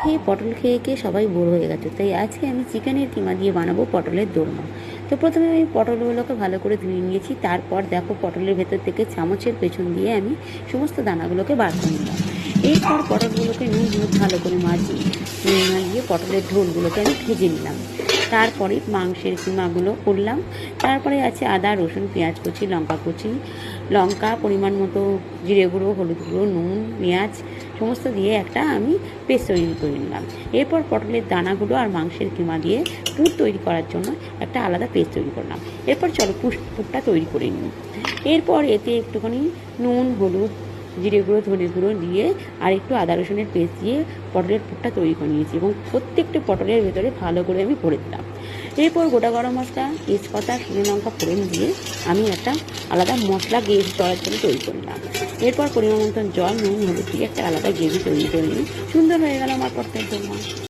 খেয়ে পটল খেয়ে খেয়ে সবাই বোর হয়ে গেছে। তাই আজকে আমি চিকেনের কিমা দিয়ে বানাবো পটলের দোরমা। তো প্রথমে আমি পটলগুলোকে ভালো করে ধুয়ে নিয়েছি। তারপর দেখো পটলের ভেতর থেকে চামচের পেছন দিয়ে আমি সমস্ত দানাগুলোকে বার করে নিলাম। এরপর পটলগুলোকে নুন ভালো করে মাজি মাজিয়ে পটলের ঢোলগুলোকে আমি ভেজে নিলাম। তারপরে মাংসের কিমাগুলো করলাম। তারপরে আছে আদা, রসুন, পেঁয়াজ কুচি, লঙ্কা কুচি। লঙ্কা, পরিমাণ মতো জিরে গুঁড়ো, হলুদ গুঁড়ো, নুন, পেঁয়াজ, সমস্ত দিয়ে একটা আমি পেস্ট তৈরি করে নিলাম। এরপর পটলের দানাগুলো আর মাংসের কিমা দিয়ে পুর তৈরি করার জন্য একটা আলাদা পেস্ট তৈরি করলাম। এরপর চলো পুরটা তৈরি করে নিই। এরপর এতে একটুখানি নুন, হলুদ জিরে গুঁড়ো ধনে গুঁড়ো দিয়ে আর একটু আদা রসুনের পেস্ট দিয়ে পটলের পুরটা তৈরি করে নিয়েছি এবং প্রত্যেকটা পটলের ভেতরে ভালো করে আমি ভরে দিলাম। এরপর গোটা গরম মশলা, তেজপাতা, শুকনো লঙ্কা, ফোড়ন দিয়ে আমি একটা আলাদা মশলা গ্রেভি করার জন্য তৈরি করলাম এরপর পরিমাণ মতন জল, নুন, হলুদ দিয়ে একটা আলাদা গ্রেভি তৈরি করে নিই সুন্দর হয়ে গেল আমার পটলের দোরমা